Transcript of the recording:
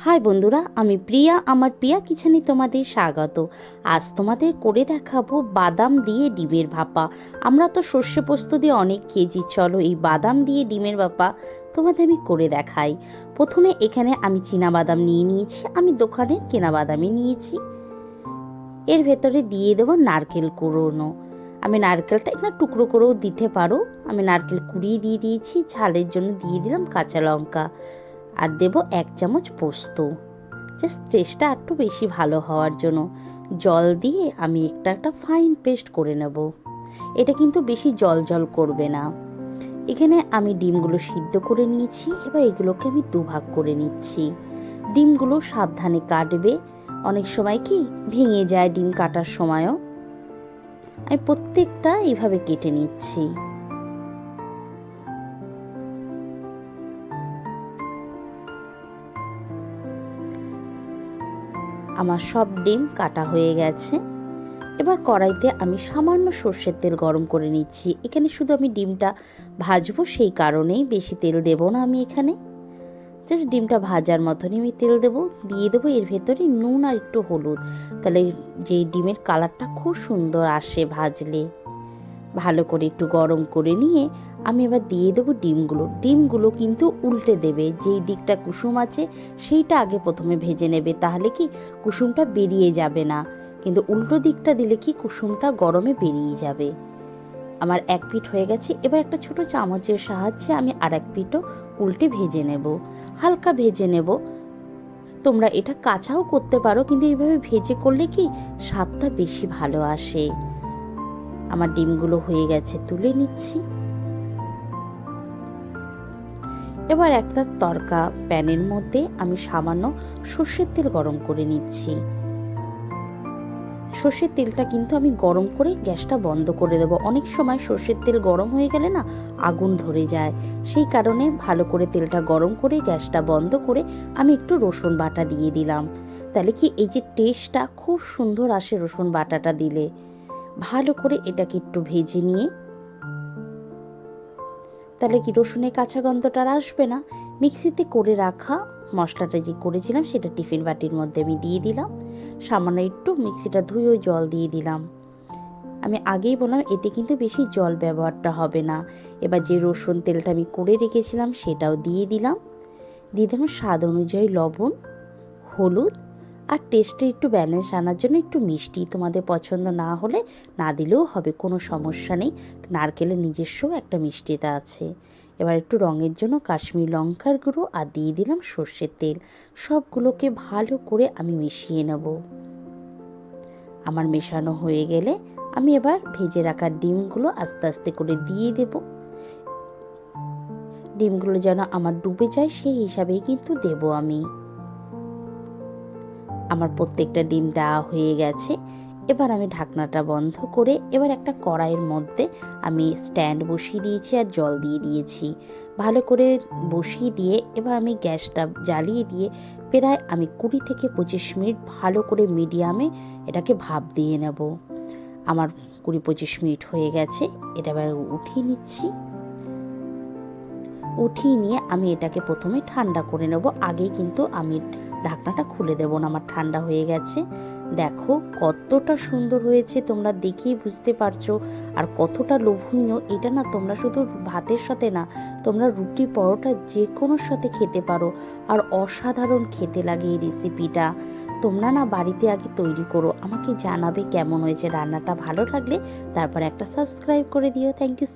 High বন্ধুরা, আমি প্রিয়া, আমার প্রিয়া কিচেনে তোমাদের স্বাগত। আজ তোমাদের করে দেখাবো বাদাম দিয়ে ডিমের ভাপা। আমরা তো সর্ষে পোস্ত দিয়ে অনেক কেজি, চলো এই বাদাম দিয়ে ডিমের ভাপা তোমাদের আমি করে দেখাই। প্রথমে এখানে আমি চীনা বাদাম নিয়ে নিয়েছি, আমি দোকানের কেনা বাদামই নিয়েছি। এর ভেতরে দিয়ে দেবো নারকেল কুড়োনো। আমি নারকেলটা একটু টুকরো করেও দিতে পারো। আমি নারকেল কুড়িয়ে দিয়ে দিয়েছি, ঝালের জন্য দিয়ে দিলাম কাঁচা লঙ্কা। আর দেবো এক চামচ পোস্ত। জাস্ট টেস্টটা একটু বেশি ভালো হওয়ার জন্য জল দিয়ে আমি একটা একটা ফাইন পেস্ট করে নেব। এটা কিন্তু বেশি জল জল করবে না। এখানে আমি ডিমগুলো সিদ্ধ করে নিয়েছি, এবার এগুলোকে আমি দুভাগ করে নিচ্ছি। ডিমগুলো সাবধানে কাটবে। অনেক সময় কি ভেঙে যায় ডিম কাটার সময়ও। আমি প্রত্যেকটা এইভাবে কেটে নিচ্ছি। আমার সব ডিম কাটা হয়ে গেছে। এবার কড়াইতে আমি সামান্য সর্ষের তেল গরম করে নিচ্ছি। এখানে শুধু আমি ডিমটা ভাজবো সেই কারণেই বেশি তেল দেব না আমি এখানে। জাস্ট ডিমটা ভাজার মতনই আমি তেল দেবো। দিয়ে দেবো এর ভেতরে নুন আর একটু হলুদ। তাহলে যে ডিমের কালারটা খুব সুন্দর আসে ভাজলে। ভালো করে একটু গরম করে নিয়ে আমি এবার দিয়ে দেবো ডিমগুলো। ডিমগুলো কিন্তু উল্টে দেবে। যেই দিকটা কুসুম আছে, সেইটা আগে প্রথমে ভেজে নেবে। তাহলে কি কুসুমটা বেরিয়ে যাবে না? কিন্তু উল্টো দিকটা দিলে কি কুসুমটা গরমে বেরিয়ে যাবে? আমার এক পিঠ হয়ে গেছে। এবার একটা ছোট চামচের সাহায্যে আমি আর এক পিঠও উল্টে ভেজে নেব। হালকা ভেজে নেব। তোমরা এটা কাঁচাও করতে পারো, কিন্তু এইভাবে ভেজে করলে কি স্বাদটা বেশি ভালো আসে? আমার ডিমগুলো হয়ে গেছে। তুলে নিচ্ছি। এবার একটা তরকা প্যানের মধ্যে আমি সামান্য সর্ষের তেল গরম করে নিচ্ছি। সর্ষের তেলটা কিন্তু আমি গরম করে গ্যাসটা বন্ধ করে দেবো। অনেক সময় সর্ষের তেল গরম হয়ে গেলে না আগুন ধরে যায়। সেই কারণে ভালো করে তেলটা গরম করে গ্যাসটা বন্ধ করে আমি একটু রসুন বাটা দিয়ে দিলাম। তাহলে কি এই যে টেস্টটা খুব সুন্দর আসে রসুন বাটাটা দিলে। ভালো করে এটাকে একটু ভেজে নিয়ে তাহলে কি রসুনের কাঁচা গন্ধটা আর আসবে না? মিক্সিতে করে রাখা মশলাটা যে করেছিলাম, সেটা টিফিন বাটির মধ্যে আমি দিয়ে দিলাম। সামান্য একটু মিক্সিটা ধুয়েও জল দিয়ে দিলাম। আমি আগেই বললাম, এতে কিন্তু বেশি জল ব্যবহারটা হবে না। এবার যে রসুন তেলটা আমি করে রেখেছিলাম, সেটাও দিয়ে দিলাম। দিয়ে দিলাম স্বাদ অনুযায়ী লবণ, হলুদ আর টেস্টে একটু ব্যালেন্স আনার জন্য একটু মিষ্টি তোমাদের পছন্দ না হলে না দিলেও হবে, কোনো সমস্যা নেই। নারকেলের নিজস্ব একটা মিষ্টিতা আছে। এবার একটু রঙের জন্য কাশ্মীর লঙ্কার গুঁড়ো আর দিয়ে দিলাম সর্ষের তেল। সবগুলোকে ভালো করে আমি মিশিয়ে নেব। আমার মেশানো হয়ে গেলে আমি এবার ভেজে রাখা ডিমগুলো আস্তে আস্তে করে দিয়ে দেব। ডিমগুলো যেন আমার ডুবে যায় সেই হিসাবেই কিন্তু দেব আমি। আমার প্রত্যেকটা ডিম দেওয়া হয়ে গেছে। এবার আমি ঢাকনাটা বন্ধ করে এবার একটা কড়াইয়ের মধ্যে আমি স্ট্যান্ড বসিয়ে দিয়েছি আর জল দিয়ে দিয়েছি। ভালো করে বসিয়ে দিয়ে এবার আমি গ্যাসটা জ্বালিয়ে দিয়ে প্রায় আমি কুড়ি থেকে পঁচিশ মিনিট ভালো করে মিডিয়ামে এটাকে ভাপ দিয়ে নেব। আমার কুড়ি পঁচিশ মিনিট হয়ে গেছে, এটা এবার উঠিয়ে নিচ্ছি। উঠিয়ে নিয়ে আমি এটাকে প্রথমে ঠান্ডা করে নেব আগে কিন্তু আমি ঢাকনাটা খুলে দেবো না, আমার ঠান্ডা হয়ে গেছে। দেখো কতটা সুন্দর হয়েছে, তোমরা দেখেই বুঝতে পারছ। আর কতটা লোভনীয়, এটা না তোমরা শুধু ভাতের সাথে না, তোমরা রুটি, পরোটা যে কোনোর সাথে খেতে পারো। আর অসাধারণ খেতে লাগে এই রেসিপিটা তোমরা না বাড়িতে আগে তৈরি করো, আমাকে জানাবে কেমন হয়েছে রান্নাটা। ভালো লাগলে তারপর একটা সাবস্ক্রাইব করে দিও। Thank you